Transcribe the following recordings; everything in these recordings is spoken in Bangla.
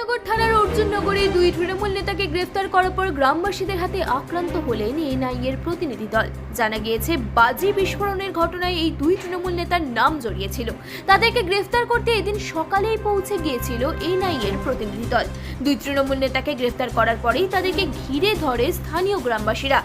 ভূপতিনগর থানার অর্জুননগরে দুই তৃণমূল নেতাকে গ্রেফতার করার পর গ্রামবাসীদের হাতে আক্রান্ত হলেন এনআইএর প্রতিনিধি দল। জানা গিয়েছে, বাজি বিস্ফোরণের ঘটনায় এই দুই তৃণমূল নেতার নাম জড়িয়েছিল। তাদেরকে গ্রেফতার করতে এদিন সকালেই পৌঁছে গিয়েছিল এনআইএর প্রতিনিধি দল। দুই তৃণমূল নেতাকে গ্রেফতার করার পরেই তাদেরকে ঘিরে ধরে স্থানীয় গ্রামবাসীরা।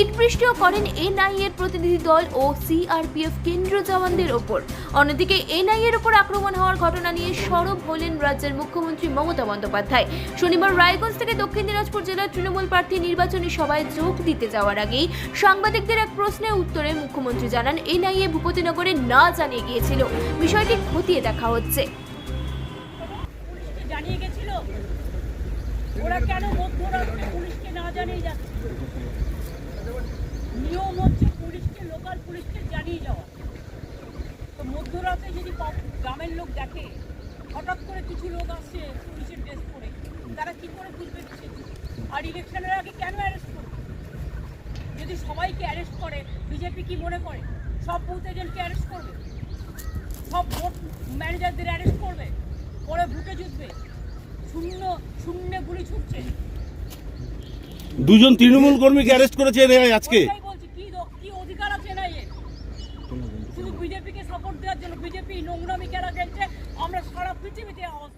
ইট বৃষ্টিও করেন এনআইএর প্রতিনিধি দল ও সিআরপিএফ কেন্দ্রীয় জওয়ানদের ওপর। অন্যদিকে এনআইএর ওপর আক্রমণ হওয়ার ঘটনা নিয়ে সরব হলেন রাজ্যের মুখ্যমন্ত্রী মমতা বন্দ্যোপাধ্যায়। শনিবার রায়গঞ্জ থেকে দক্ষিণ দিনাজপুর জেলার তৃণমূল প্রার্থী নির্বাচনী সভায় যোগ দিতে যাওয়ার আগেই সাংবাদিকদের এক প্রশ্নের উত্তরে মুখ্যমন্ত্রী জানান, এনআইএ ভূপতিনগরে না জানিয়ে গিয়েছিল। বিষয়টি খতিয়ে দেখা হচ্ছে। ওরা কেন মধ্যরাত্রে পুলিশকে না জানিয়ে যাচ্ছে নিয়ম হচ্ছে পুলিশকে লোকাল পুলিশকে জানিয়ে যাওয়া। তো মধ্যরাতে যদি গ্রামের লোক দেখে হঠাৎ করে কিছু লোক আসছে পুলিশের ড্রেস পরে তারা কি করে বুঝবে আর ইলেকশনের আগে কেন অ্যারেস্ট করবে? যদি সবাইকে অ্যারেস্ট করে বিজেপি কি মনে করে? সব বুথ এজেন্টকে অ্যারেস্ট করবে? সব ভোট ম্যানেজারদের অ্যারেস্ট করবে? পরে ভুটে জিতবে? শূন্য শূন্যে গুলি ছুটছে। দুজন তৃণমূল কর্মীকে অ্যারেস্ট করেছে আজকে ওইটাই বলছি কি দ- কি অধিকার আছে না এর শুধু বিজেপিকে সাপোর্ট দেওয়ার জন্য বিজেপি নোংরামি কেনা গেছে আমরা সারা পৃথিবীতে আওয়াজ